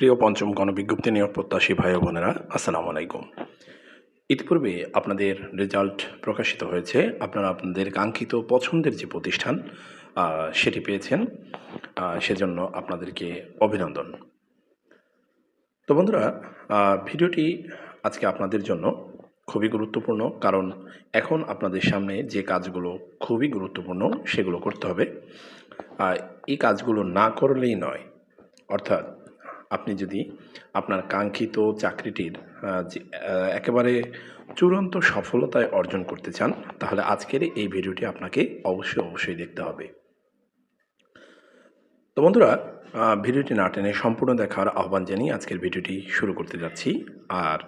প্রিয় পঞ্চম গণবিজ্ঞপ্তি নিয়োগ প্রত্যাশী ভাই বোনেরা, আসসালামু আলাইকুম। ইতিপূর্বে আপনাদের রেজাল্ট প্রকাশিত হয়েছে। আপনারা আপনাদের কাঙ্ক্ষিত পছন্দের যে প্রতিষ্ঠান সেটি পেয়েছেন। সেজন্য আপনাদেরকে অভিনন্দন। তো বন্ধুরা ভিডিওটি আজকে আপনাদের জন্য খুবই গুরুত্বপূর্ণ, কারণ এখন আপনাদের সামনে যে কাজগুলো খুবই গুরুত্বপূর্ণ, সেগুলো করতে হবে। এই কাজগুলো না করলেই নয়। অর্থাৎ আপনি যদি আপনার কাঙ্ক্ষিত চাকরিটির একেবারে চূড়ান্ত সফলতায় অর্জন করতে চান, তাহলে আজকের এই ভিডিওটি আপনাকে অবশ্যই অবশ্যই দেখতে হবে। তো বন্ধুরা ভিডিওটি না টেনে সম্পূর্ণ দেখার আহ্বান জানিয়ে আজকের ভিডিওটি শুরু করতে যাচ্ছি। আর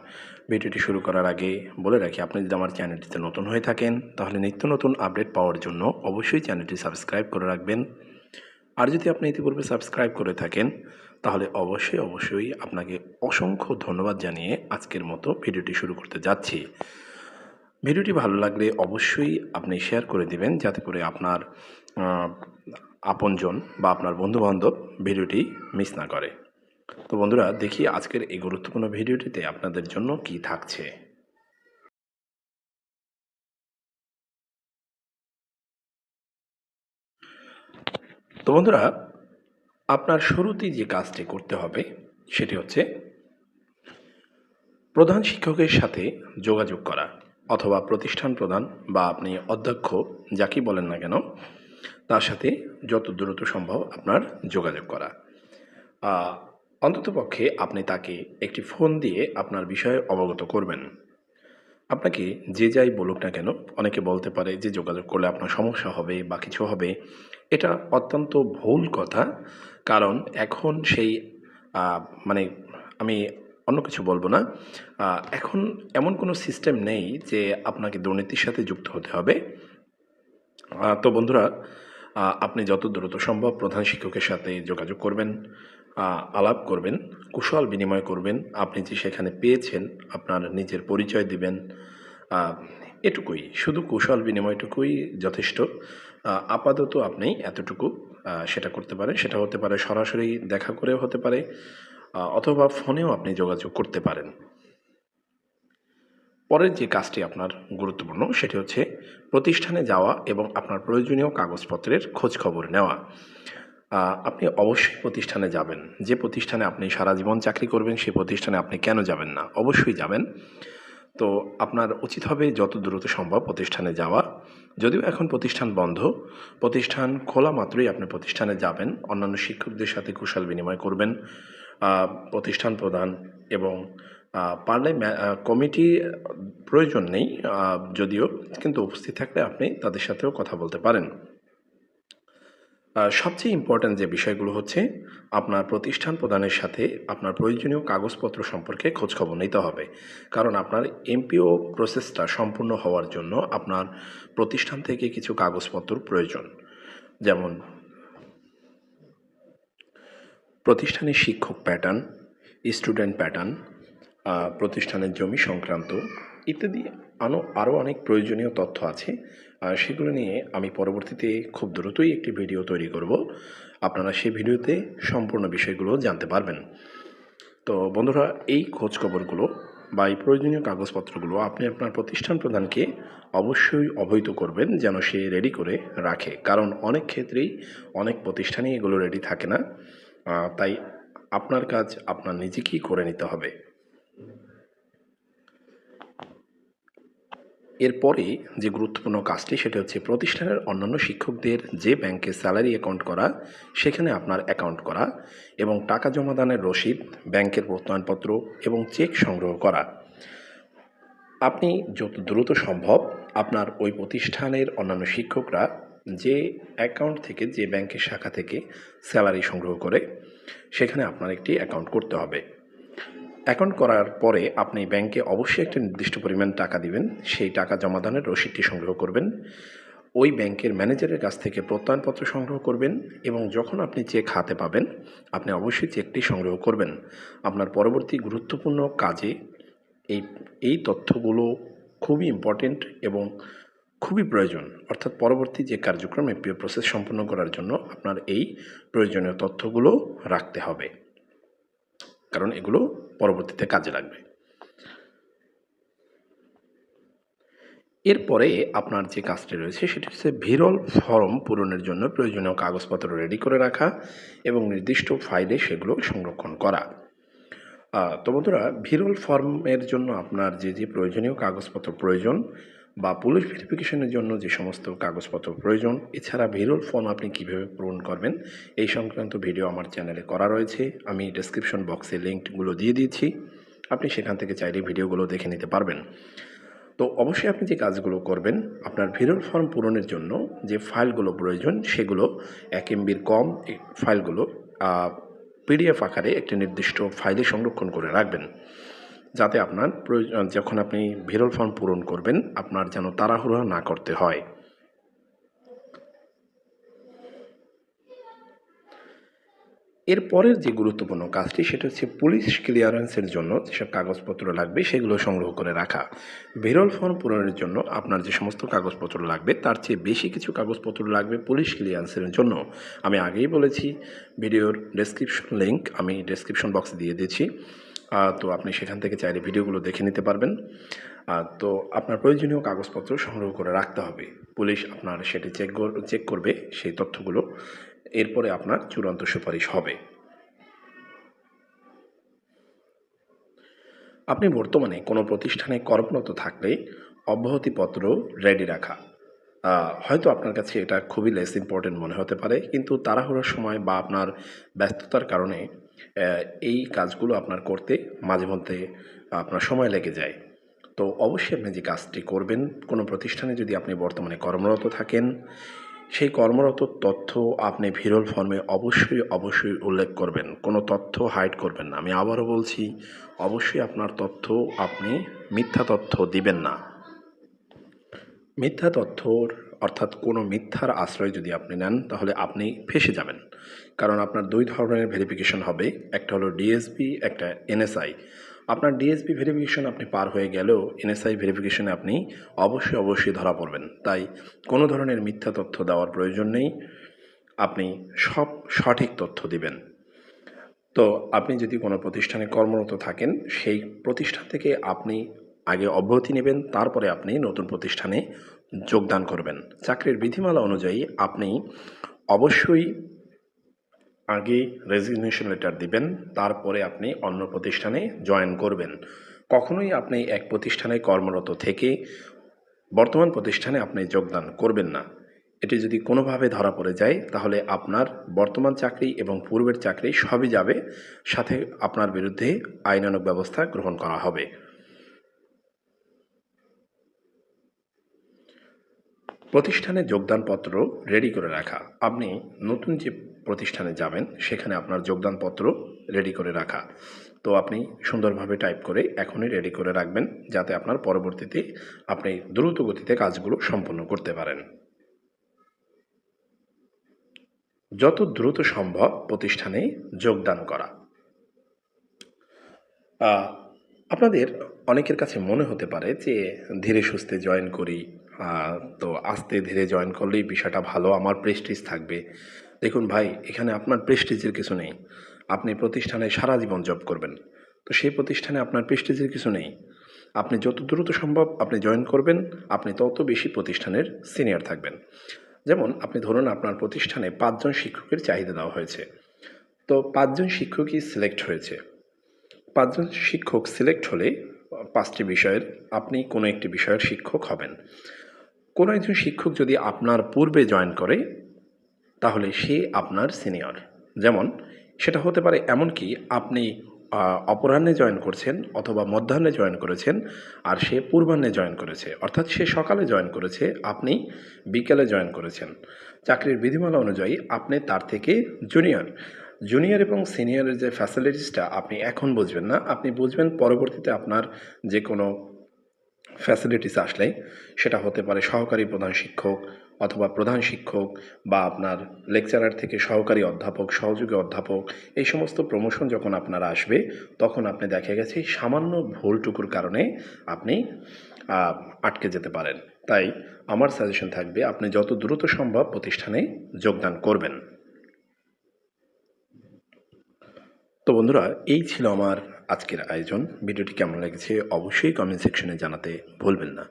ভিডিওটি শুরু করার আগে বলে রাখি, আপনি যদি আমার চ্যানেলটিতে নতুন হয়ে থাকেন, তাহলে নিত্য নতুন আপডেট পাওয়ার জন্য অবশ্যই চ্যানেলটি সাবস্ক্রাইব করে রাখবেন। আর যদি আপনি ইতিপূর্বে সাবস্ক্রাইব করে থাকেন তাহলে অবশ্যই অবশ্যই আপনাকে অসংখ্য ধন্যবাদ জানিয়ে আজকের মতো ভিডিওটি শুরু করতে যাচ্ছি। ভিডিওটি ভালো লাগলে অবশ্যই আপনি শেয়ার করে দিবেন যাতে করে আপনার আপনজন বা আপনার বন্ধুবান্ধব ভিডিওটি মিস না করে। তো বন্ধুরা, দেখি আজকের এই গুরুত্বপূর্ণ ভিডিওটিতে আপনাদের জন্য কি থাকছে। তো বন্ধুরা আপনার শুরুতেই যে কাজটি করতে হবে, সেটি হচ্ছে প্রধান শিক্ষকের সাথে যোগাযোগ করা অথবা প্রতিষ্ঠান প্রধান বা আপনি অধ্যক্ষ যাকেই বলেন না কেন, তার সাথে যত দ্রুত সম্ভব আপনার যোগাযোগ করা। অন্ততপক্ষে আপনি তাকে একটি ফোন দিয়ে আপনার বিষয়ে অবগত করবেন। আপনাকে যে যাই বলুক না কেন, অনেকে বলতে পারে যে যোগাযোগ করলে আপনার সমস্যা হবে বা কিছু হবে। এটা অত্যন্ত ভুল কথা, কারণ এখন সেই মানে আমি অন্য কিছু বলব না। এখন এমন কোনো সিস্টেম নেই যে আপনাকে দুর্নীতির সাথে যুক্ত হতে হবে। তো বন্ধুরা আপনি যত দ্রুত সম্ভব প্রধান শিক্ষকের সাথে যোগাযোগ করবেন আলাপ করবেন, কুশল বিনিময় করবেন। আপনি যে সেখানে পেয়েছেন, আপনার নিজের পরিচয় দিবেন এটুকুই, শুধু কৌশল বিনিময়টুকুই যথেষ্ট। আপাতত আপনি এতটুকু সেটা করতে পারেন। সেটা হতে পারে সরাসরি দেখা করেও হতে পারে অথবা ফোনেও আপনি যোগাযোগ করতে পারেন। পরের যে কাজটি আপনার গুরুত্বপূর্ণ, সেটি হচ্ছে প্রতিষ্ঠানে যাওয়া এবং আপনার প্রয়োজনীয় কাগজপত্রের খোঁজ খবর নেওয়া আপনি অবশ্যই প্রতিষ্ঠানে যাবেন। যে প্রতিষ্ঠানে আপনি সারা জীবন চাকরি করবেন সেই প্রতিষ্ঠানে আপনি কেন যাবেন না? অবশ্যই যাবেন। তো আপনার উচিত হবে যত দ্রুত সম্ভব প্রতিষ্ঠানে যাওয়া। যদিও এখন প্রতিষ্ঠান বন্ধ, প্রতিষ্ঠান খোলা মাত্রই আপনি প্রতিষ্ঠানে যাবেন, অন্যান্য শিক্ষকদের সাথে কুশল বিনিময় করবেন প্রতিষ্ঠান প্রধান এবং পারলে কমিটি প্রয়োজন নেই যদিও, কিন্তু উপস্থিত থাকলে আপনি তাদের সাথেও কথা বলতে পারেন। সবচেয়ে ইম্পর্ট্যান্ট যে বিষয়গুলো হচ্ছে আপনার প্রতিষ্ঠান প্রদানের সাথে আপনার প্রয়োজনীয় কাগজপত্র সম্পর্কে খোঁজখবর নিতে হবে। কারণ আপনার এমপিও প্রসেসটা সম্পূর্ণ হওয়ার জন্য আপনার প্রতিষ্ঠান থেকে কিছু কাগজপত্র প্রয়োজন। যেমন প্রতিষ্ঠানের শিক্ষক প্যাটার্ন স্টুডেন্ট প্যাটার্ন প্রতিষ্ঠানের জমি সংক্রান্ত ইত্যাদি আরও আরও অনেক প্রয়োজনীয় তথ্য আছে। আর সেগুলো নিয়ে আমি পরবর্তীতে খুব দ্রুতই একটি ভিডিও তৈরি করব। আপনারা সেই ভিডিওতে সম্পূর্ণ বিষয়গুলো জানতে পারবেন। তো বন্ধুরা, এই খোঁজ খবরগুলো বা এই প্রয়োজনীয় কাগজপত্রগুলো আপনি আপনার প্রতিষ্ঠান প্রধানকে অবশ্যই অবহিত করবেন যেন সে রেডি করে রাখে। কারণ অনেক ক্ষেত্রেই অনেক প্রতিষ্ঠানেই এগুলো রেডি থাকে না। তাই আপনার কাজ আপনার নিজেকেই করে নিতে হবে। এরপরে যে গুরুত্বপূর্ণ কাজটি, সেটা হচ্ছে প্রতিষ্ঠানের অন্যান্য শিক্ষকদের যে ব্যাংকে স্যালারি অ্যাকাউন্ট করা, সেখানে আপনার অ্যাকাউন্ট করা এবং টাকা জমাদানের রসিদ, ব্যাংকের প্রত্যয়নপত্র এবং চেক সংগ্রহ করা। আপনি যত দ্রুত সম্ভব আপনার ওই প্রতিষ্ঠানের অন্যান্য শিক্ষকরা যে অ্যাকাউন্ট থেকে, যে ব্যাংকের শাখা থেকে স্যালারি সংগ্রহ করে, সেখানে আপনার একটি অ্যাকাউন্ট করতে হবে। অ্যাকাউন্ট করার পরে আপনি ব্যাংকে অবশ্যই একটা নির্দিষ্ট পরিমাণ টাকা দিবেন। সেই টাকা জমাদানের রসিদটি সংগ্রহ করবেন। ওই ব্যাংকের ম্যানেজারের কাছ থেকে প্রত্যয়নপত্র সংগ্রহ করবেন এবং যখন আপনি চেক হাতে পাবেন, আপনি অবশ্যই চেকটি সংগ্রহ করবেন। আপনার পরবর্তী গুরুত্বপূর্ণ কাজে এই এই তথ্যগুলো খুবই ইম্পর্টেন্ট এবং খুবই প্রয়োজন। অর্থাৎ পরবর্তী যে কার্যক্রম এপিও প্রসেস সম্পন্ন করার জন্য আপনার এই প্রয়োজনীয় তথ্যগুলো রাখতে হবে। কারণ এগুলো পরবর্তীতে কাজে লাগবে। এরপরে আপনার যে কাজটি রয়েছে, সেটি হচ্ছে ভিরল ফর্ম পূরণের জন্য প্রয়োজনীয় কাগজপত্র রেডি করে রাখা এবং নির্দিষ্ট ফাইলে সেগুলো সংরক্ষণ করা। তো বন্ধুরা, ভিরল ফর্মের জন্য আপনার যে যে প্রয়োজনীয় কাগজপত্র প্রয়োজন বা পুলিশ ভেরিফিকেশনের জন্য যে সমস্ত কাগজপত্র প্রয়োজন, এছাড়া ভিরল ফর্ম আপনি কীভাবে পূরণ করবেন, এই সংক্রান্ত ভিডিও আমার চ্যানেলে করা রয়েছে। আমি ডেসক্রিপশন বক্সে লিঙ্কগুলো দিয়ে দিয়েছি আপনি সেখান থেকে চাইলে ভিডিওগুলো দেখে নিতে পারবেন। তো অবশ্যই আপনি যে কাজগুলো করবেন, আপনার ভিরল ফর্ম পূরণের জন্য যে ফাইলগুলো প্রয়োজন, সেগুলো এক এমবির কম ফাইলগুলো পিডিএফ আকারে একটি নির্দিষ্ট ফাইলে সংরক্ষণ করে রাখবেন। যাতে আপনার প্রয়োজন যখন আপনি ভিরল ফর্ম পূরণ করবেন, আপনার যেন তাড়াহুড়ো না করতে হয়। এর পরের যে গুরুত্বপূর্ণ কাজটি, সেটা হচ্ছে পুলিশ ক্লিয়ারেন্সের জন্য যেসব কাগজপত্র লাগবে, সেগুলো সংগ্রহ করে রাখা। বিরল ফর্ম পূরণের জন্য আপনার যে সমস্ত কাগজপত্র লাগবে, তার চেয়ে বেশি কিছু কাগজপত্র লাগবে পুলিশ ক্লিয়ারেন্সের জন্য। আমি আগেই বলেছি, ভিডিওর ডেসক্রিপশন লিঙ্ক আমি ডেসক্রিপশন বক্সে দিয়ে দিয়েছি। তো আপনি সেখান থেকে চাইলে ভিডিওগুলো দেখে নিতে পারবেন। তো আপনার প্রয়োজনীয় কাগজপত্র সংগ্রহ করে রাখতে হবে। পুলিশ আপনার সেটি চেক চেক করবে সেই তথ্যগুলো। এরপরে আপনার চূড়ান্ত সুপারিশ হবে। আপনি বর্তমানে কোনো প্রতিষ্ঠানে কর্মরত থাকলে অব্যাহতিপত্র রেডি রাখা। হয়তো আপনার কাছে এটা খুবই লেস ইম্পর্টেন্ট মনে হতে পারে, কিন্তু তাড়াহুড়োর সময় বা আপনার ব্যস্ততার কারণে এই কাজগুলো আপনার করতে মাঝে মধ্যে আপনার সময় লেগে যায়। তো অবশ্যই আপনি যে কাজটি করবেন, কোনো প্রতিষ্ঠানে যদি আপনি বর্তমানে কর্মরত থাকেন, সেই কর্মরত তথ্য আপনি ভিরল ফর্মে অবশ্যই অবশ্যই উল্লেখ করবেন। কোনো তথ্য হাইড করবেন না। আমি আবারও বলছি, অবশ্যই আপনার তথ্য আপনি মিথ্যা তথ্য দিবেন না। মিথ্যা তথ্যর অর্থাৎ কোনো মিথ্যার আশ্রয় যদি আপনি নেন, তাহলে আপনি ফেসে যাবেন। কারণ আপনার দুই ধরনের ভেরিফিকেশন হবে। একটা হলো ডিএসপি একটা এনএসআই আপনার ডিএসপি ভেরিফিকেশন আপনি পার হয়ে গেলেও এনএসআই ভেরিফিকেশনে আপনি অবশ্যই অবশ্যই ধরা পড়বেন। তাই কোনো ধরনের মিথ্যা তথ্য দেওয়ার প্রয়োজন নেই। আপনি সব সঠিক তথ্য দিবেন। তো আপনি যদি কোনো প্রতিষ্ঠানে কর্মরত থাকেন, সেই প্রতিষ্ঠান থেকে আপনি আগে অব্যাহতি নেবেন, তারপরে আপনি নতুন প্রতিষ্ঠানে যোগদান করবেন। চাকরির বিধিমালা অনুযায়ী আপনি অবশ্যই আগে রেজিগনেশন লেটার দিবেন, তারপরে আপনি অন্য প্রতিষ্ঠানে জয়েন করবেন। কখনোই আপনি এক প্রতিষ্ঠানে কর্মরত থেকে বর্তমান প্রতিষ্ঠানে আপনি যোগদান করবেন না। এটি যদি কোনোভাবে ধরা পড়ে যায়, তাহলে আপনার বর্তমান চাকরি এবং পূর্বের চাকরি সবই যাবে, সাথে আপনার বিরুদ্ধে আইনানুগ ব্যবস্থা গ্রহণ করা হবে। প্রতিষ্ঠানে যোগদানপত্র রেডি করে রাখা। আপনি নতুন যে প্রতিষ্ঠানে যাবেন, সেখানে আপনার যোগদানপত্র রেডি করে রাখা। তো আপনি সুন্দরভাবে টাইপ করে এখনই রেডি করে রাখবেন, যাতে আপনার পরবর্তীতে আপনি দ্রুত গতিতে কাজগুলো সম্পন্ন করতে পারেন। যত দ্রুত সম্ভব প্রতিষ্ঠানে যোগদান করা। আপনাদের অনেকের কাছে মনে হতে পারে যে ধীরে সুস্থে জয়েন করি তো আস্তে ধীরে জয়েন করলেই বিষয়টা ভালো। আমার প্রেস্টিজ থাকবে। দেখুন ভাই, এখানে আপনার প্রেস্টিজের কিছু নেই। আপনি প্রতিষ্ঠানে সারা জীবন জব করবেন। তো সেই প্রতিষ্ঠানে আপনার প্রেস্টিজের কিছু নেই। আপনি যত দ্রুত সম্ভব আপনি জয়েন করবেন, আপনি তত বেশি প্রতিষ্ঠানের সিনিয়র থাকবেন। যেমন আপনি ধরুন আপনার প্রতিষ্ঠানে পাঁচজন শিক্ষকের চাহিদা দেওয়া হয়েছে। তো পাঁচজন শিক্ষকই সিলেক্ট হয়েছে। পাঁচজন শিক্ষক সিলেক্ট হলে পাঁচটি বিষয়ের আপনি কোনো একটি বিষয়ের শিক্ষক হবেন। কোনো একজন শিক্ষক যদি আপনার পূর্বে জয়েন করে, তাহলে সে আপনার সিনিয়র। যেমন, সেটা হতে পারে এমনকি আপনি অপরাহ্নে জয়েন করছেন অথবা মধ্যাহ্নে জয়েন করেছেন আর সে পূর্বাহ্নে জয়েন করেছে। অর্থাৎ সে সকালে জয়েন করেছে, আপনি বিকেলে জয়েন করেছেন। চাকরির বিধিমালা অনুযায়ী আপনি তার থেকে জুনিয়র। জুনিয়র এবং সিনিয়রের যে ফ্যাসিলিটিসটা আপনি এখন বুঝবেন না, আপনি বুঝবেন পরবর্তীতে আপনার যে কোনো ফ্যাসিলিটিস আসলে সেটা হতে পারে সহকারী প্রধান শিক্ষক অথবা প্রধান শিক্ষক বা আপনার লেকচারার থেকে সহকারী অধ্যাপক, সহযোগী অধ্যাপক, এই সমস্ত প্রমোশন যখন আপনার আসবে, তখন আপনি দেখা গেছে সামান্য ভুলটুকুর কারণে আপনি আটকে যেতে পারেন। তাই আমার সাজেশন থাকবে আপনি যত দ্রুত সম্ভব প্রতিষ্ঠানে যোগদান করবেন। তো বন্ধুরা, এই ছিল আমার আজকের আয়োজন। ভিডিওটি কেমন লেগেছে অবশ্যই কমেন্ট সেকশনে জানাতে ভুলবেন না।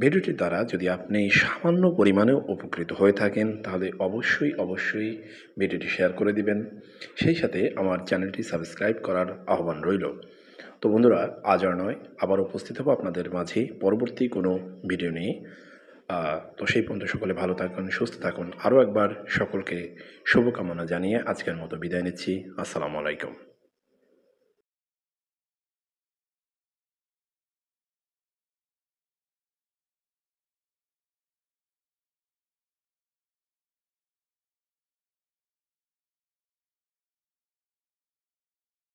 ভিডিওটির দ্বারা যদি আপনি সামান্য পরিমাণেও উপকৃত হয়ে থাকেন, তাহলে অবশ্যই অবশ্যই ভিডিওটি শেয়ার করে দিবেন। সেই সাথে আমার চ্যানেলটি সাবস্ক্রাইব করার আহ্বান রইল। তো বন্ধুরা, আজ আর নয়, আবার উপস্থিত হব আপনাদের মাঝে। পরবর্তী কোনো ভিডিও নিয়ে। তো সেই পর্যন্ত সকলে ভালো থাকুন, সুস্থ থাকুন। আরও একবার সকলকে শুভকামনা জানিয়ে আজকের মতো বিদায় নিচ্ছি। আসসালামু আলাইকুম।